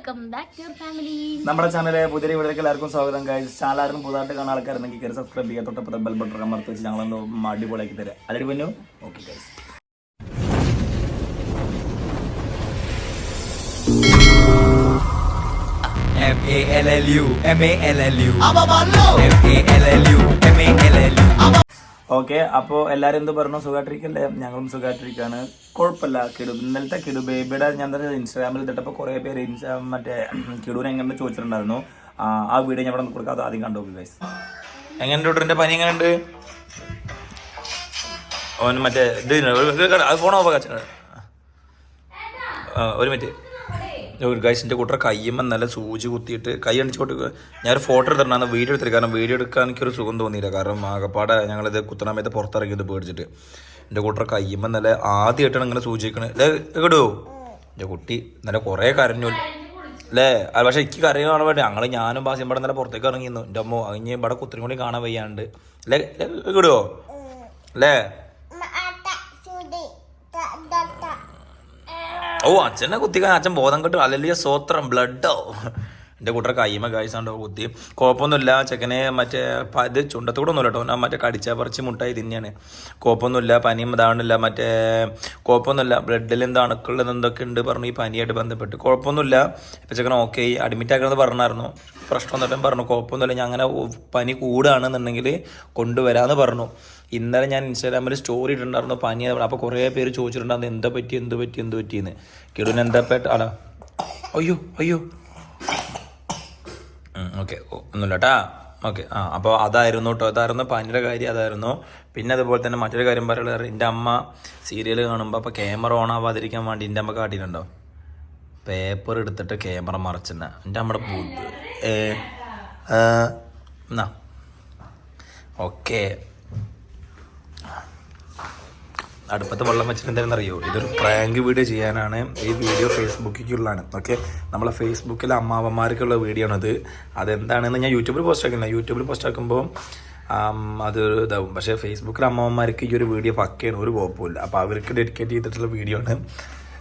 Welcome back to family. നമ്മുടെ ചാനലിലെ പുതിയ വീഡിയോക്ക് എല്ലാവർക്കും സ്വാഗതം. കഴിച്ച് ചാനലാരും പുതുതായിട്ട് കാണാൻ ആൾക്കാരുണ്ടെങ്കിൽ കയറി സബ്സ്ക്രൈബ് ചെയ്യുക. തൊട്ടപ്പുറത്തെ ബെൽ ബട്ടൺ അമർത്തി വെച്ച് ഞങ്ങളൊന്ന് അടിപൊളിയാക്കി തരാം. അല്ലടി പൊന്നു? Okay guys M A L L U M A L L U. M A L L U M A L L U okay അപ്പോൾ എല്ലാവരും എന്ത് പറഞ്ഞു? സുഖമായിട്ടിരിക്കല്ലേ ഞങ്ങളും സുഖമായിട്ടിരിക്കുകയാണ് കുഴപ്പമില്ല. കിടു ഇന്നലത്തെ കിടു ബേബിയുടെ ഞാൻ തന്നെ ഇൻസ്റ്റാഗ്രാമിൽ ഇട്ടിട്ടപ്പോൾ കുറേ പേര് ഇൻസ്റ്റാ മറ്റേ കിടുവിനെ എങ്ങനെ ചോദിച്ചിട്ടുണ്ടായിരുന്നു. ആ, വീഡിയോ ഞാൻ ഇവിടെ കൊടുക്കാതെ ആദ്യം കണ്ടു ഗൈസ് എങ്ങനെ ഡോക്ടറിന്റെ പനി? എങ്ങനെയുണ്ട്? ഓൻ മറ്റേ ഇത് ഫോണോ ഒരു മിനിറ്റ് ഒരു ഗൈസിന്റെ കൂട്ടർ കയ്യുമ്പോൾ നല്ല സൂചി കുത്തിയിട്ട് കൈ അണിച്ചോട്ട് ഞാൻ ഒരു ഫോട്ടോ എടുത്തിട്ടുണ്ടായിരുന്നു വീഡിയോ എടുത്തില്ല. കാരണം വീഡിയോ എടുക്കാൻ എനിക്കൊരു സുഖം തോന്നിയില്ല. കാരണം ആകപ്പാടെ ഞങ്ങളിത് കുത്തണമയത്ത് പുറത്തിറങ്ങിയത് പേടിച്ചിട്ട്. എന്റെ കൂട്ടർ കയ്യുമ്പോൾ നല്ല ആദ്യമായിട്ടാണ് ഇങ്ങനെ സൂചിക്കണത് കേടോ എന്റെ കുട്ടി നല്ല കുറേ കരഞ്ഞു. അല്ലേ അത് പക്ഷേ എനിക്ക് കരഞ്ഞു കാണാൻ വേണ്ടി ഞങ്ങൾ ഞാനും ബാസിയും ഇവിടെ നല്ല പുറത്തേക്ക് ഇറങ്ങിയിരുന്നു. എന്റെ അമ്മ കഴിഞ്ഞ് ഇവിടെ കുത്തിനും കൂടി കാണാൻ വയ്യാണ്ട്. അല്ലേ കേടോ അല്ലേ ഓ അച്ഛനെ കുത്തിക്കാൻ അച്ഛൻ ബോധം കെട്ടു അല്ലെങ്കിൽ സ്വത്രം ബ്ലഡോ എന്റെ കൂട്ടർ കൈമ കാഴ്ചണ്ടോ കുത്തി. കുഴപ്പമൊന്നുമില്ല ചെക്കനെ മറ്റേ ഇത് ചുണ്ടത്തൂടെ ഒന്നുമില്ല കേട്ടോ മറ്റേ കടിച്ച പറിച്ച് മുട്ടായി തിന്നെയാണ് കുഴപ്പമൊന്നുമില്ല പനിയും ഇതാവണില്ല മറ്റേ കുഴപ്പമൊന്നുമില്ല ബ്ലഡിൽ എന്താ അണുക്കളിൽ എന്തൊക്കെ ഉണ്ട് പറഞ്ഞു ഈ പനിയായിട്ട് ബന്ധപ്പെട്ട്. കുഴപ്പമൊന്നുമില്ല ഇപ്പം ചെക്കൻ ഓക്കെ അഡ്മിറ്റ് ആക്കണമെന്ന് പറഞ്ഞായിരുന്നു. പ്രശ്നം എന്നിട്ടും പറഞ്ഞു കുഴപ്പമൊന്നുമില്ല ഞാൻ അങ്ങനെ പനി കൂടുകയാണെന്നുണ്ടെങ്കിൽ കൊണ്ടുവരാമെന്ന് പറഞ്ഞു. ഇന്നലെ ഞാൻ ഇൻസ്റ്റാഗ്രാമിൽ സ്റ്റോറി ഇട്ടിട്ടുണ്ടായിരുന്നു പനി അപ്പോൾ കുറേ പേര് ചോദിച്ചിട്ടുണ്ടായിരുന്നു എന്താ പറ്റി? എന്ത് പറ്റി? എന്ത് പറ്റിയെന്ന്? കിടുവിന് എന്താ പെട്ട അയ്യോ അയ്യോ. ഓക്കെ. ഒന്നുമില്ല കേട്ടാ ഓക്കെ. ആ അപ്പോൾ അതായിരുന്നു കേട്ടോ അതായിരുന്നു പനിയുടെ കാര്യം അതായിരുന്നു. പിന്നെ അതുപോലെ തന്നെ മറ്റൊരു കാര്യം പറയുള്ളത് എന്റെ അമ്മ സീരിയൽ കാണുമ്പോൾ അപ്പോൾ ക്യാമറ ഓൺ ആവാതിരിക്കാൻ വേണ്ടി എന്റെ അമ്മ കാട്ടിയിട്ടുണ്ടോ? പേപ്പർ എടുത്തിട്ട് ക്യാമറ മറച്ചെന്ന. എന്റെ അമ്മയുടെ ആ, എന്നാ ഓക്കെ. അടുപ്പത്ത് വെള്ളം വെച്ചിട്ട് എന്തായാലും അറിയോ? ഇതൊരു പ്രാങ്ക് വീഡിയോ ചെയ്യാനാണ് ഈ വീഡിയോ ഫേസ്ബുക്കിലുള്ളതാണ് ഓക്കെ നമ്മളെ ഫേസ്ബുക്കിലെ അമ്മാവന്മാർക്കുള്ള വീഡിയോ ആണത്. അതെന്താണെന്ന് ഞാൻ യൂട്യൂബിൽ പോസ്റ്റ് ആക്കില്ല. യൂട്യൂബിൽ പോസ്റ്റ് ആക്കുമ്പോൾ അതൊരു ഇതാവും. പക്ഷേ ഫേസ്ബുക്കിലെ അമ്മാവന്മാർക്ക് ഈ ഒരു വീഡിയോ പക്കയാണ്. ഒരു കുഴപ്പമില്ല അപ്പോൾ അവർക്ക് ഡെഡിക്കേറ്റ് ചെയ്തിട്ടുള്ള വീഡിയോ ആണ്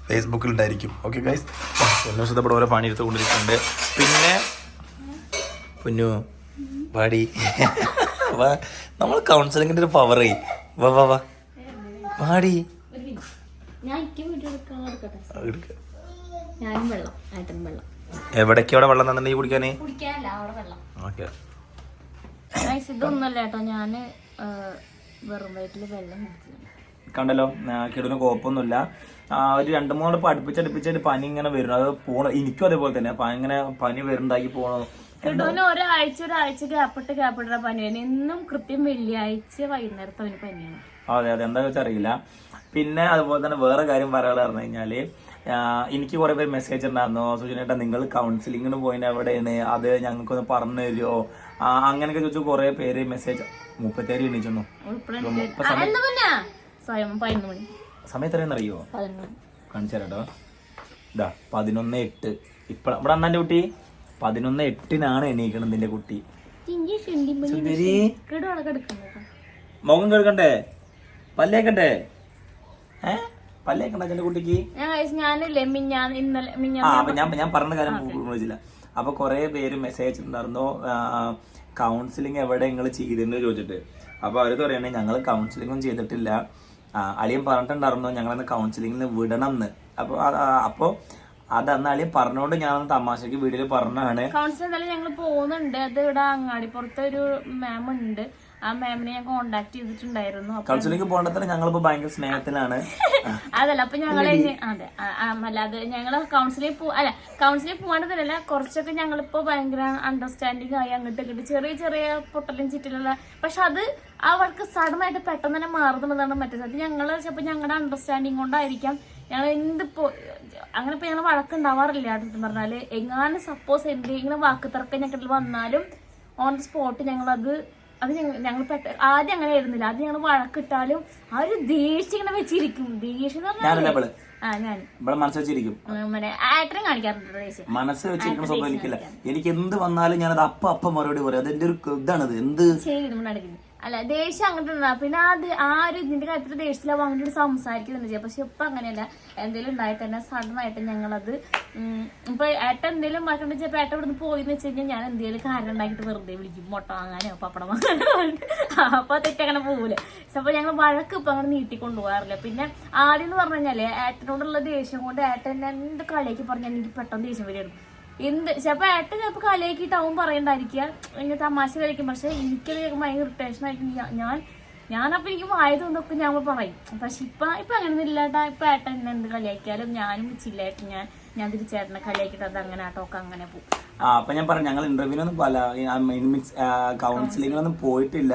ഫേസ്ബുക്കിൽ ഉണ്ടായിരിക്കും. ഓക്കെ ഗൈസ് എന്നെ ശ്രദ്ധപ്പെടെ ഓരോ പണി എടുത്തുകൊണ്ടിരിക്കുന്നുണ്ട് പിന്നെ പൊന്നു പാടി നമ്മൾ കൗൺസിലിങ്ങിന്റെ ഒരു പവറേ വാ വാ വാ. പാടി. ഞാനും വെള്ളം തന്നെ കുടിക്കാനേ? കുടിക്കാനല്ല അവിടെ വെള്ളം. ഓക്കെ. Guys, ഇതൊന്നുമല്ല കേട്ടോ. ഞാൻ ആ, വെറും വയറ്റിൽ വെള്ളം കുടിച്ചിട്ടുണ്ട്. കണ്ടല്ലോ കിടന്ന് കുഴപ്പമൊന്നുമില്ല. ഒരു രണ്ട് മൂന്ന് തവണ അടുപ്പിച്ചടുപ്പിച്ചിട്ട് പനി ഇങ്ങനെ വരുന്നു അത് പോണ എനിക്കും അതേപോലെ തന്നെ പനി ഇങ്ങനെ പനി വരുന്നുണ്ടാക്കി പോണു ഒരാഴ്ച ഒരാഴ്ച ഗ്യാപ്പിട്ട് ഗ്യാപ്പിട്ട പനിയാണ്. എന്നും കൃത്യം വെള്ളിയാഴ്ച വൈകുന്നേരത്തെ അവന് പനിയാണ്. അതെ അതെ. എന്താ വെച്ചാൽ അറിയില്ല. പിന്നെ അതുപോലെ തന്നെ വേറെ കാര്യം പറയാനുള്ള പറഞ്ഞു കഴിഞ്ഞാൽ എനിക്ക് കുറെ പേര് മെസ്സേജ് ഉണ്ടായിരുന്നു സുജനേട്ടാ നിങ്ങൾ കൗൺസിലിങ്ങിന് പോയിന് എവിടെയാണ്? അത് ഞങ്ങൾക്കൊന്ന് പറഞ്ഞു തരുമോ അങ്ങനെയൊക്കെ ചോദിച്ചു കുറെ പേര് മെസ്സേജ് മുപ്പത്തേര് എണീച്ചൊന്നു പതിനൊന്ന് മണി. കാണിച്ചു തരാട്ടോ ഇതാ പതിനൊന്ന് എട്ട്. ഇപ്പഴ ഇവിടെ അന്നാന്റെ കുട്ടി. പതിനൊന്ന് എട്ടിനാണ് എണീക്കണം നിന്റെ കുട്ടി. സുന്ദരി. മുഖം കേൾക്കണ്ടേ പല്ലേക്കണ്ടേ? ഏ? പല്ലേക്കണ്ട എന്റെ കുട്ടിക്ക്? ഞാനില്ലേ മിഞ്ഞാൻ ഇന്നലെ മിഞ്ഞാൻ ആ അപ്പൊ ഞാൻ ഞാൻ പറഞ്ഞ കാര്യം വിളിച്ചില്ല. അപ്പൊ കുറെ പേര് മെസ്സേജ് ഉണ്ടായിരുന്നു കൗൺസിലിംഗ് എവിടെ നിങ്ങൾ ചെയ്തെന്ന് ചോദിച്ചിട്ട്. അപ്പൊ അവർ പറയണേ ഞങ്ങൾ കൗൺസിലിംഗും ചെയ്തിട്ടില്ല. അളിയൻ പറഞ്ഞിട്ടുണ്ടായിരുന്നു ഞങ്ങളന്ന് കൗൺസിലിംഗിന് വിടണം എന്ന് അപ്പൊ ആ- ആ- അപ്പൊ അത് അന്ന് അളിയൻ പറഞ്ഞോണ്ട് ഞാൻ തമാശക്ക് വീഡിയോയിൽ പറഞ്ഞാണ് കൗൺസിലിംഗ് ഞങ്ങൾ പോകുന്നുണ്ട് അത് ഇവിടെ അങ്ങാടിപ്പുറത്ത് ഒരു മാം ഉണ്ട്. ആ മാമിനെ ഞാൻ കോണ്ടാക്ട് ചെയ്തിട്ടുണ്ടായിരുന്നു. കൗൺസിലിംഗ് പോകേണ്ട തന്നെ ഞങ്ങളിപ്പോ ഭയങ്കര സ്നേഹത്തിലാണ്. അതല്ല അപ്പൊ ഞങ്ങൾ അതെ അല്ലാതെ ഞങ്ങൾ കൗൺസിലിംഗ് പോ അല്ല കൗൺസിലിംഗ് പോകേണ്ടതല്ല കുറച്ചൊക്കെ ഞങ്ങളിപ്പോ ഭയങ്കര അണ്ടർസ്റ്റാൻഡിങ് ആയി അങ്ങോട്ട് ഇങ്ങോട്ട്. ചെറിയ ചെറിയ പൊട്ടലും ചുറ്റിലുള്ള പക്ഷെ അത് ആ വർക്ക് സഡൻ ആയിട്ട് പെട്ടെന്ന് തന്നെ മാറുന്നതാണ് മറ്റേ അത് ഞങ്ങൾ ചിലപ്പോൾ ഞങ്ങളുടെ അണ്ടർസ്റ്റാൻഡിങ് കൊണ്ടായിരിക്കാം. ഞങ്ങൾ എന്തിപ്പോ അങ്ങനെ ഇപ്പൊ ഞങ്ങൾ വഴക്കുണ്ടാവാറില്ല അടുത്ത് പറഞ്ഞാൽ. എങ്ങാനും സപ്പോസ് എന്തെങ്കിലും വാക്ക് തർക്കം ഞങ്ങൾ വന്നാലും ഓൺ ദി സ്പോട്ട് ഞങ്ങൾ അത് ഞങ്ങൾ ഞങ്ങൾ പെട്ട ആദ്യം അങ്ങനെ ആയിരുന്നില്ല. ആദ്യം ഞങ്ങൾ വഴക്കിട്ടാലും ആ ഒരു ദേഷ്യം ഇങ്ങനെ വെച്ചിരിക്കും. ദേഷ്യം എന്ന് പറഞ്ഞാൽ ആ ഞാൻ മനസ്സ് വെച്ചിരിക്കും. ആക്ടറും കാണിക്കാറുണ്ട് ദേഷ്യം. മനസ്സ് വെച്ചിരിക്കുന്ന സ്വഭാവം എനിക്കില്ല. എനിക്ക് എന്ത് വന്നാലും ഞാനത് അപ്പ അപ്പം മറുപടി പറയും. അതെന്റെ ഒരു ഇതാണ് എന്ത് ശരി നമ്മൾ അല്ല ദേഷ്യം ഉണ്ടാ പിന്നെ ദേ- ആ ഒരു ഇതിന്റെ കാര്യത്തിൽ ദേഷ്യത്തിലാവും അങ്ങോട്ട് സംസാരിക്കുന്നുണ്ട് പക്ഷെ ഇപ്പൊ അങ്ങനെയല്ല. എന്തെങ്കിലും ഉണ്ടായി തന്നെ സഡൻ ആയിട്ട് ഞങ്ങളത് ഇപ്പൊ ഏട്ടൻ എന്തെങ്കിലും മറക്കണ്ട ചിലപ്പോ ഏട്ട ഇവിടുന്ന് പോയി എന്ന് വെച്ച് കഴിഞ്ഞാൽ ഞാൻ എന്തെങ്കിലും കാര്യം ഉണ്ടാക്കിയിട്ട് വെറുതെ വിളിക്കും. മുട്ട വാങ്ങാനോ പപ്പടം വാങ്ങാനോ അപ്പൊ തെറ്റങ്ങനെ പോകൂല അപ്പൊ ഞങ്ങൾ വഴക്ക് ഇപ്പൊ അങ്ങനെ നീട്ടിക്കൊണ്ടു പിന്നെ ആദ്യം എന്ന് പറഞ്ഞു കഴിഞ്ഞാൽ ഏട്ടനോടുള്ള ദേഷ്യം കൊണ്ട് ഏട്ടൻ എന്ത് കളിയാക്കി പറഞ്ഞാൽ എനിക്ക് പെട്ടെന്ന് ദേഷ്യം വരികയായിരുന്നു എന്ത്? ചിലപ്പോ ഏട്ടൻ ചിലപ്പോ അവൻ പറയണ്ടായിരിക്കുക. ഇങ്ങനെ തമാശ കളിക്കും പക്ഷെ എനിക്കത് കേൾക്കുമ്പോൾ ഭയങ്കര ഇറിറ്റേഷൻ ആയിട്ട് ഞാൻ- ഞാൻ ഞാനപ്പോ എനിക്ക് വായതൊന്നൊക്കെ ഞാൻ പറയും. പക്ഷെ ഇപ്പൊ ഇപ്പൊ അങ്ങനെ ഇല്ലാട്ടാ ഇപ്പൊ ഏട്ടൻ എന്നെ എന്ത് കളിയാക്കിയാലും ഞാനും ചില്ലായിട്ട് ഞാൻ ഞാൻ തിരിച്ചേട്ടനെ കളിയാക്കിയിട്ട് അത് അങ്ങനെ ആട്ടോക്കെ അങ്ങനെ പോകും. ആ അപ്പൊ ഞാൻ പറഞ്ഞു ഞങ്ങൾ ഇന്റർവ്യൂവിനൊന്നും പല മീൻസ് കൗൺസിലിങ്ങിനൊന്നും പോയിട്ടില്ല.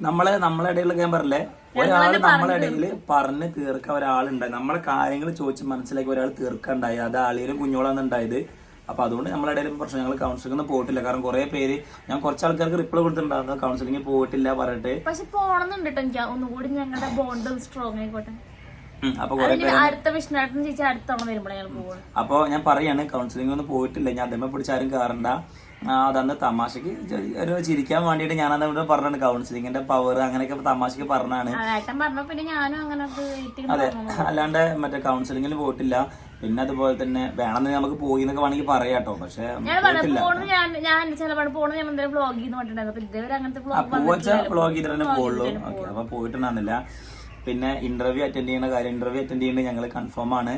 നമ്മളെ നമ്മളെ ഇടയിലൊക്കെ ഞാൻ പറഞ്ഞില്ലേ? ഒരാൾ നമ്മളെ ഇടയിൽ പറഞ്ഞ് തീർക്കാൻ ഒരാളുണ്ടായി. നമ്മളെ കാര്യങ്ങൾ ചോദിച്ച് മനസ്സിലാക്കി ഒരാൾ തീർക്കണ്ടായി. അത് ആളിയിലും കുഞ്ഞോളാണ് ഉണ്ടായത് അപ്പൊ അതുകൊണ്ട് നമ്മളെ ഇടയിൽ പ്രശ്നങ്ങൾ കൗൺസിലിംഗ് ഒന്നും പോയിട്ടില്ല. കാരണം കുറെ പേര് ഞാൻ കുറച്ച് ആൾക്കാർക്ക് റിപ്ലൈ കൊടുത്തിട്ടുണ്ടായിരുന്നു കൗൺസിലിംഗ് പോയിട്ടില്ല പറഞ്ഞിട്ട്. പക്ഷെ കേട്ടോ എനിക്ക്. ഒന്നുകൂടി ഞങ്ങളുടെ ബോണ്ട് സ്ട്രോങ് ആയിക്കോട്ടെ. അപ്പൊ അടുത്ത ചേച്ചി അടുത്ത തവണ വരുമ്പോഴേ അപ്പോൾ ഞാൻ പറയാണ് കൗൺസിലിംഗ് ഒന്നും പോയിട്ടില്ല. ഞാൻ അതേമ പിടിച്ച് ആരും കയറണ്ട അതന്ന് തമാശക്ക് ഒരു ചിരിക്കാൻ വേണ്ടിട്ട് ഞാൻ അതവിടെ പറഞ്ഞാണ് കൗൺസിലിങ്ങിന്റെ പവർ അങ്ങനെയൊക്കെ തമാശക്ക് പറഞ്ഞാണ് അതെ അല്ലാണ്ട് മറ്റേ കൗൺസിലിങ്ങിൽ പോയിട്ടില്ല. പിന്നെ അതുപോലെ തന്നെ വേണമെന്ന് നമുക്ക് പോയി എന്നൊക്കെ വേണമെങ്കിൽ പറയാട്ടോ പക്ഷെ ഞാൻ പറഞ്ഞു പോണെന്ന് ഞാൻ ഞാൻ ചിലപ്പോൾ പോണെന്ന് ഞാൻ എന്തെങ്കിലും ബ്ലോഗ് ചെയ്ത് പറഞ്ഞിട്ടുണ്ടായിരുന്നു അപ്പൊ ഇതേവരെ അങ്ങനത്തെ ബ്ലോഗ് പോവച്ച ബ്ലോഗ് ചെയ്തിട്ട് തന്നെ പോകുള്ളൂ ഓക്കെ അപ്പൊ പോയിട്ടുണ്ടായിരുന്നില്ല. പിന്നെ ഇന്റർവ്യൂ അറ്റൻഡ് ചെയ്യുന്ന കാര്യം ഇന്റർവ്യൂ അറ്റൻഡ് ചെയ്യുന്നത് ഞങ്ങൾ കൺഫേം ആണ്.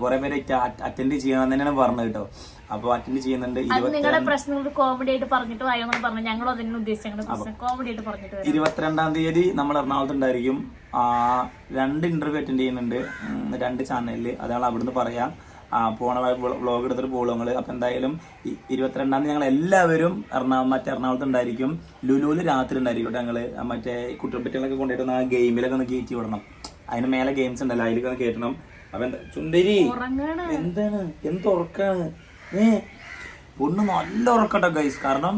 കുറെ പേര് അറ്റൻഡ് ചെയ്യണം തന്നെയാണ് പറഞ്ഞത് കേട്ടോ. അപ്പൊ അറ്റൻഡ് ചെയ്യുന്നുണ്ട്. അത് നിങ്ങളുടെ പ്രശ്നങ്ങൾ കോമഡി ആയിട്ട് പറഞ്ഞിട്ട് വായോന്ന് പറഞ്ഞു ഞങ്ങൾ അതിനെ ഉദ്ദേശിച്ച ഞങ്ങളുടെ പ്രശ്നം കോമഡി ആയിട്ട് പറഞ്ഞിട്ട് വരാം. ഇരുപത്തിരണ്ടാം തീയതി നമ്മൾ എറണാകുളത്ത് ഉണ്ടായിരിക്കും. ആ, രണ്ട് ഇന്റർവ്യൂ അറ്റൻഡ് ചെയ്യുന്നുണ്ട്. ഉം, രണ്ട് ചാനലിൽ അതാണ് അവിടുന്ന് പറയാം. ആ, പോണ വ്ളോഗ് എടുത്തിട്ട് പോകുള്ളൂ അപ്പൊ എന്തായാലും ഇരുപത്തിരണ്ടാം തീയതി ഞങ്ങൾ എല്ലാവരും എറണാകുളം മറ്റേ എറണാകുളത്ത് ഉണ്ടായിരിക്കും. ലുലുവിൽ രാത്രി ഉണ്ടായിരിക്കും കേട്ടോ ഞങ്ങൾ. ആ മറ്റേ കുട്ടിപ്പറ്റികളൊക്കെ കൊണ്ടുപോയിട്ട് ഒന്ന് ആ ഗെയിമിലൊക്കെ ഒന്ന് കയറ്റി വിടണം. അതിന് മേലെ ഗെയിംസ് ഉണ്ടല്ലോ അതിലൊക്കെ ഒന്ന് കയറ്റണം അപ്പൊ എന്താ ചുണ്ടരി ഉറങ്ങാണ്. എന്താണ്? എന്ത് ഉറക്കാണ് ഏ? പൊണ്ണ് നല്ല ഉറക്കട്ടെ ഗൈസ് കാരണം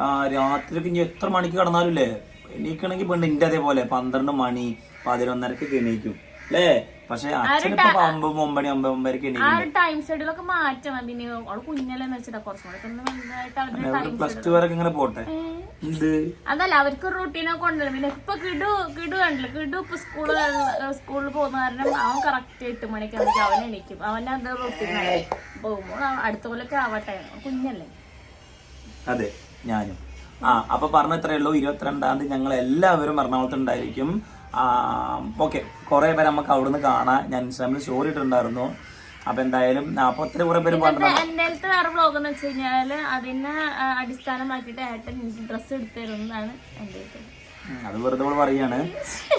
ആ, രാത്രിയൊക്കെ ഇനി എത്ര മണിക്ക് കിടന്നാലുംല്ലേ? എണീക്കണമെങ്കിൽ പെണ്ണ് ഇന്റെ അതേപോലെ പന്ത്രണ്ട് മണി പതിനൊന്നരക്ക് എണീക്കും. അല്ലേ പക്ഷെ അച്ഛനിപ്പോ ഒമ്പത് ഒമ്പണി ഒമ്പത് ടൈം പ്ലസ് ടു വരെ ഇങ്ങനെ പോട്ടെ. അതല്ല അവർക്ക് റൂട്ടീനൊക്കെ കൊണ്ടുവരും. പിന്നെ ഇപ്പൊ കിടു കിടു കണ്ടില്ല? കിടു ഇപ്പൊ സ്കൂളിൽ സ്കൂളിൽ പോകുന്ന കാരണം അവൻ കറക്റ്റ് എട്ട് മണിക്ക് അവൻ എണീക്കും. അവന്റെ അത് റൂട്ടീനായി പോകുമ്പോൾ അവൻ അടുത്ത കൊല്ലൊക്കെ ആവട്ടെ. കുഞ്ഞല്ലേ? അതെ ഞാനും. ആ അപ്പൊ പറഞ്ഞ ഇത്രയേ ഉള്ളൂ ഇരുപത്തിരണ്ടാം തീയതി ഞങ്ങൾ എല്ലാവരും എറണാകുളത്ത് ഉണ്ടായിരിക്കും ഓക്കെ കുറെ പേര് നമുക്ക് അവിടുന്ന് കാണാം. ഞാൻ ഇൻസ്റ്റാഗ്രാമിൽ സ്റ്റോറി ഇട്ടിട്ടുണ്ടായിരുന്നു. അപ്പൊ എന്തായാലും അപ്പൊ ഒത്തിരി കുറെ പേര് എന്റെ അടുത്ത് വേറെ ബ്ലോഗ് എന്ന് വെച്ച് കഴിഞ്ഞാൽ അതിനെ അടിസ്ഥാനമാക്കിട്ട് അടിസ്ഥാനമാക്കിയിട്ട് ഏട്ടൻ ഡ്രസ് ഡ്രസ്സ് എടുത്തു തരുന്നതാണ് എന്റെ അടുത്ത്. അത് വെറുതെ നമ്മൾ പറയാണ്.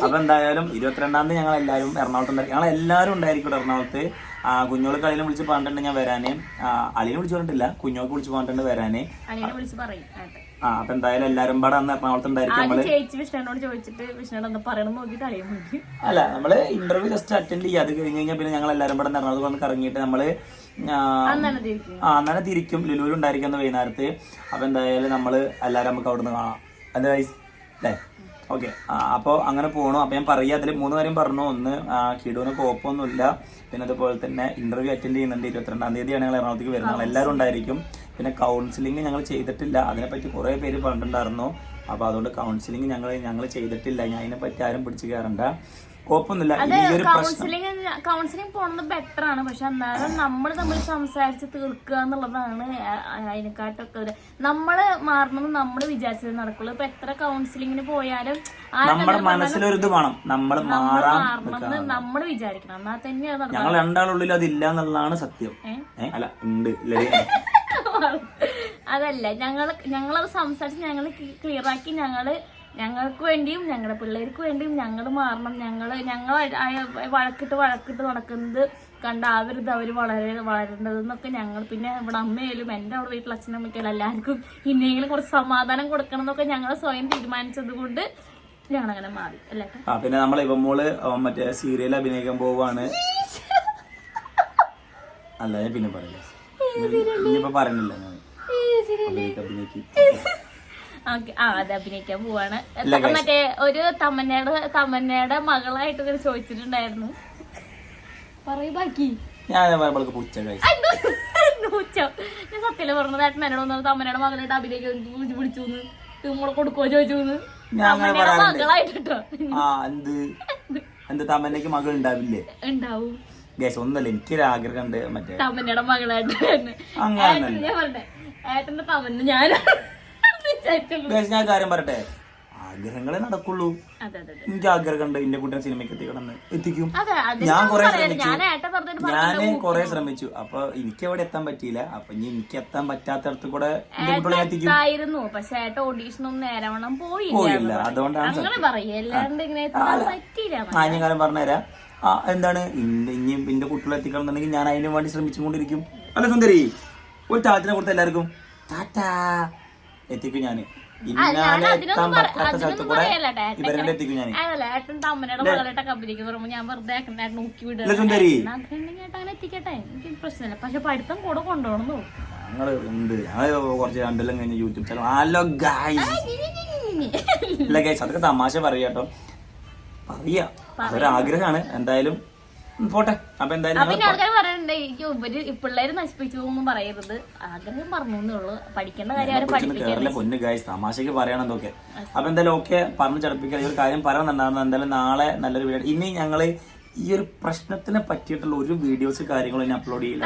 അപ്പൊ എന്തായാലും ഇരുപത്തിരണ്ടാം തീയതി ഞങ്ങൾ എല്ലാവരും എറണാകുളത്ത് ഞങ്ങൾ എല്ലാവരും ഉണ്ടായിരിക്കും എറണാകുളത്ത്. ആ കുഞ്ഞോൾ കളിയിലും വിളിച്ച് പറഞ്ഞിട്ടുണ്ട് ഞാൻ വരാന്. അളിനെ വിളിച്ചു പറഞ്ഞിട്ടില്ല. കുഞ്ഞോക്ക് വിളിച്ച് പറഞ്ഞിട്ടുണ്ട് വരാന്. ആ അപ്പൊ എന്തായാലും എല്ലാരും പാടെ അന്ന് എറണാകുളത്ത് ഉണ്ടായിരിക്കും അല്ല നമ്മൾ ഇന്റർവ്യൂ ജസ്റ്റ് അറ്റൻഡ് ചെയ്യുക. അത് കഴിഞ്ഞ് കഴിഞ്ഞാൽ പിന്നെ ഞങ്ങൾ എല്ലാരും പാടെ എറണാകുളത്ത് വന്ന് കറങ്ങിയിട്ട് നമ്മൾ ആ, തിരിക്കും. ആ അങ്ങനെ തിരിക്കും. ലുലുവിൽ ഉണ്ടായിരിക്കുന്ന വൈകുന്നേരത്ത്. അപ്പൊ എന്തായാലും നമ്മൾ എല്ലാരും നമുക്ക് അവിടുന്ന് കാണാം. അതായത് അല്ലേ ഓക്കെ അപ്പോൾ അങ്ങനെ പോകണു അപ്പോൾ ഞാൻ പറയുക അതിൽ മൂന്ന് കാര്യം പറഞ്ഞു. ഒന്ന് കിടുവിന് കുഴപ്പമൊന്നുമില്ല പിന്നെ അതുപോലെ തന്നെ ഇന്റർവ്യൂ അറ്റൻഡ് ചെയ്യുന്നുണ്ട്. ഇരുപത്തിരണ്ടാം തീയതിയാണ് ഞങ്ങൾ എറണാകുളത്തേക്ക് വരുന്നത്. എല്ലാവരും ഉണ്ടായിരിക്കും. പിന്നെ കൗൺസിലിംഗ് ഞങ്ങൾ ചെയ്തിട്ടില്ല. അതിനെപ്പറ്റി കുറേ പേര് പറഞ്ഞിട്ടുണ്ടായിരുന്നു. അപ്പോൾ അതുകൊണ്ട് കൗൺസിലിംഗ് ഞങ്ങൾ ഞങ്ങൾ ചെയ്തിട്ടില്ല. ഞാൻ അതിനെപ്പറ്റി ആരും പിടിച്ചു കയറണ്ട. കുഴപ്പമൊന്നുമില്ല. പ്രശ്നം. കൗൺസിലിംഗ് കൗൺസിലിംഗ് പോണത് ബെറ്റർ ആണ്. പക്ഷെ എന്നാലും നമ്മൾ തമ്മിൽ സംസാരിച്ച് തീർക്കുക എന്നുള്ളതാണ് അതിനെക്കാട്ടൊക്കെ ഒരു നമ്മൾ മാറണമെന്ന് നമ്മൾ വിചാരിച്ചത് നടക്കുള്ളൂ. ഇപ്പൊ എത്ര കൗൺസിലിങ്ങിന് പോയാലും നമ്മുടെ മനസ്സിലൊരിത് വേണം. നമ്മൾ മാറണമെന്ന് നമ്മൾ വിചാരിക്കണം. എന്നാൽ തന്നെയാണ് ഞങ്ങൾ രണ്ടാളുള്ളിൽ അതില്ല എന്നുള്ളതാണ് സത്യം. അല്ല ഉണ്ട്. അതല്ല ഞങ്ങൾ ഞങ്ങളത് സംസാരിച്ച് ഞങ്ങൾ ക്ലിയർ ആക്കി ഞങ്ങൾ ഞങ്ങൾക്ക് വേണ്ടിയും ഞങ്ങളുടെ പിള്ളേർക്ക് വേണ്ടിയും ഞങ്ങൾ മാറണം. ഞങ്ങൾ ഞങ്ങൾ വഴക്കിട്ട് വഴക്കിട്ട് നടക്കുന്നത് കണ്ടാവരുത് അവർ വളരെ വളരേണ്ടതെന്നൊക്കെ ഞങ്ങൾ പിന്നെ ഇവിടെ അമ്മയായാലും എന്റെ അവിടെ വീട്ടിൽ അച്ഛനമ്മയ്ക്കായാലും എല്ലാവർക്കും ഇന്നെങ്കിലും കുറച്ച് സമാധാനം കൊടുക്കണം എന്നൊക്കെ ഞങ്ങൾ സ്വയം തീരുമാനിച്ചത് കൊണ്ട് ഞങ്ങളങ്ങനെ മാറി. അല്ലേ? ആ പിന്നെ നമ്മൾ ഇവമോൾ മറ്റേ സീരിയൽ അഭിനയിക്കാൻ പോവാണ് അല്ല പിന്നെ പറയില്ല. ഇനിയിപ്പോ പറയുന്നില്ല ഞാൻ. അഭിനയിക്കും. ആ അത് അഭിനയിക്കാൻ പോവാണ്. മറ്റേ ഒരു തമന്നയുടെ തമന്നയുടെ മകളായിട്ട് ഇങ്ങനെ ചോദിച്ചിട്ടുണ്ടായിരുന്നു. പറയൂ ബാക്കി. ഞാൻ ഞാൻ പറഞ്ഞത് ഏട്ടൻ എന്നോട് വന്നത് തമ്മനയുടെ മകളായിട്ട് അഭിനയിക്കാൻ വിളിച്ചു നമ്മളെ കൊടുക്കുവോ ചോദിച്ചു മകളായിട്ട് എന്ത്? മകൾ ഉണ്ടാവില്ലേ? ഉണ്ടാവും. ഒന്നല്ല എനിക്കൊരു ആഗ്രഹം ഉണ്ട് മറ്റേ തമന്നയുടെ മകളായിട്ട് ഏട്ടന്റെ തമന്ന ഞാൻ ഞാൻ കാര്യം പറയട്ടെ? ആഗ്രഹങ്ങളെ നടക്കുള്ളൂ. എനിക്ക് ആഗ്രഹം ഉണ്ട് എന്റെ കുട്ടിയെ സിനിമയ്ക്ക് എത്തിക്കണമെന്ന് എത്തിക്കും. ഞാൻ കൊറേ. ശ്രമിച്ചു. ഞാൻ കുറെ ശ്രമിച്ചു. അപ്പൊ എനിക്ക് എവിടെ എത്താൻ പറ്റിയില്ല. അപ്പൊ ഇനി എനിക്ക് എത്താൻ പറ്റാത്തടത്ത് കൂടെ എന്റെ കുട്ടികളെ എത്തിക്കും. ആയിരുന്നു പക്ഷെ ഏട്ടൻ ഓഡീഷൻ ഒന്നും നേരവണ്ണം പോയില്ല. അതുകൊണ്ടാണ് ആദ്യം കാലം പറഞ്ഞുതരാ. ആ എന്താണ്? ഇനിയും ഇനി എന്റെ കുട്ടികളെ എത്തിക്കണം എന്നുണ്ടെങ്കിൽ ഞാൻ അതിനു വേണ്ടി ശ്രമിച്ചുകൊണ്ടിരിക്കും. അല്ല സുന്ദരി ഒരു താറ്റിനെ കൊടുത്ത എല്ലാവർക്കും. ടാറ്റാ. എത്തിക്കും ഞാൻ ഇന്നാലെ എത്താൻ അതിനൊന്നും പറ- പറ്റാത്ത സ്ഥലത്ത് അതിനൊന്നും കൂടെ ഇവരെ എത്തിക്കും ഞാൻ സുന്ദരി. ഞങ്ങൾ ഉണ്ട്. ഞങ്ങൾ കുറച്ച് രണ്ടെല്ലാം കഴിഞ്ഞ യൂട്യൂബ് ചാനൽ. ഹലോ ഗായ്സ് ഇല്ല ഗൈസ് അതൊക്കെ തമാശ പറയാട്ടോ പറയാ. അതൊരാഗ്രഹമാണ്. എന്തായാലും പോട്ടെ. അപ്പൊ എന്തായാലും പറയുന്നുണ്ട് എനിക്ക് ഇവർ പിള്ളേര് നശിപ്പിച്ചു ഒന്നും പറയരുത്. ആഗ്രഹം പറഞ്ഞു എന്നുള്ളൂ പഠിക്കേണ്ട കാര്യം പൊന്ന് ഗായ്സ് തമാശക്ക് പറയണം എന്തൊക്കെ? അപ്പൊ എന്തായാലും ഓക്കെ പറഞ്ഞു ചടപ്പിക്കാൻ ഈ ഒരു കാര്യം പറയുന്നുണ്ടായിരുന്നു എന്തായാലും നാളെ നല്ലൊരു വീഡിയോ ഇനി ഞങ്ങൾ ഈ ഒരു പ്രശ്നത്തിനെ പറ്റിയിട്ടുള്ള ഒരു വീഡിയോസ് കാര്യങ്ങളും ഇനി അപ്ലോഡ് ചെയ്യില്ല.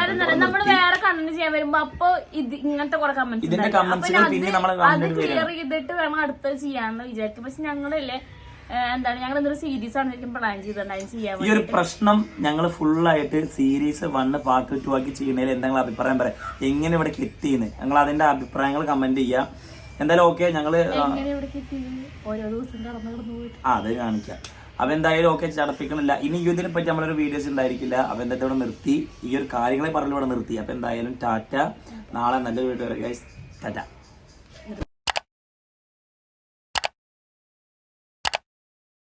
കമന്റ്സ് ഇതിന്റെ കമന്റ്സുകൾ പിന്നെ നമ്മൾ ക്ലിയർ ചെയ്തിട്ട് വേണം അടുത്തത് ചെയ്യാന്ന് വിചാരിക്കും. പക്ഷെ ഞങ്ങളല്ലേ എന്താണ്? ഞങ്ങൾ എന്തൊരു സീരീസ് ആണ് ശരിക്കും പ്ലാൻ ചെയ്തിട്ടുണ്ടായിരുന്നു ഈ ഒരു പ്രശ്നം ഞങ്ങൾ ആയിട്ട് സീരീസ് വണ്ണ് പാർട്ട് ടു ആക്കി ചെയ്യുന്നതിൽ എന്തെങ്കിലും അഭിപ്രായം പറയാം. എങ്ങനെ ഇവിടെ എത്തിയെന്ന് ഞങ്ങൾ അതിന്റെ അഭിപ്രായങ്ങൾ കമന്റ് ചെയ്യാം. എന്തായാലും ഓക്കെ ഞങ്ങൾ ഓരോ ദിവസം അത് കാണിക്കാം. അപ്പൊ എന്തായാലും ഓക്കെ ചടപ്പിക്കണില്ല. ഇനി ഈ ഇതിനെ പറ്റി നമ്മളൊരു വീഡിയോസ് ഉണ്ടായിരിക്കില്ല. അപ്പൊ എന്താ ഇവിടെ നിർത്തി? ഈ ഒരു കാര്യങ്ങളെ പറഞ്ഞു ഇവിടെ നിർത്തി. അപ്പൊ എന്തായാലും ടാറ്റ. നാളെ നല്ലൊരു വീഡിയോ ഗൈസ് ടാറ്റ.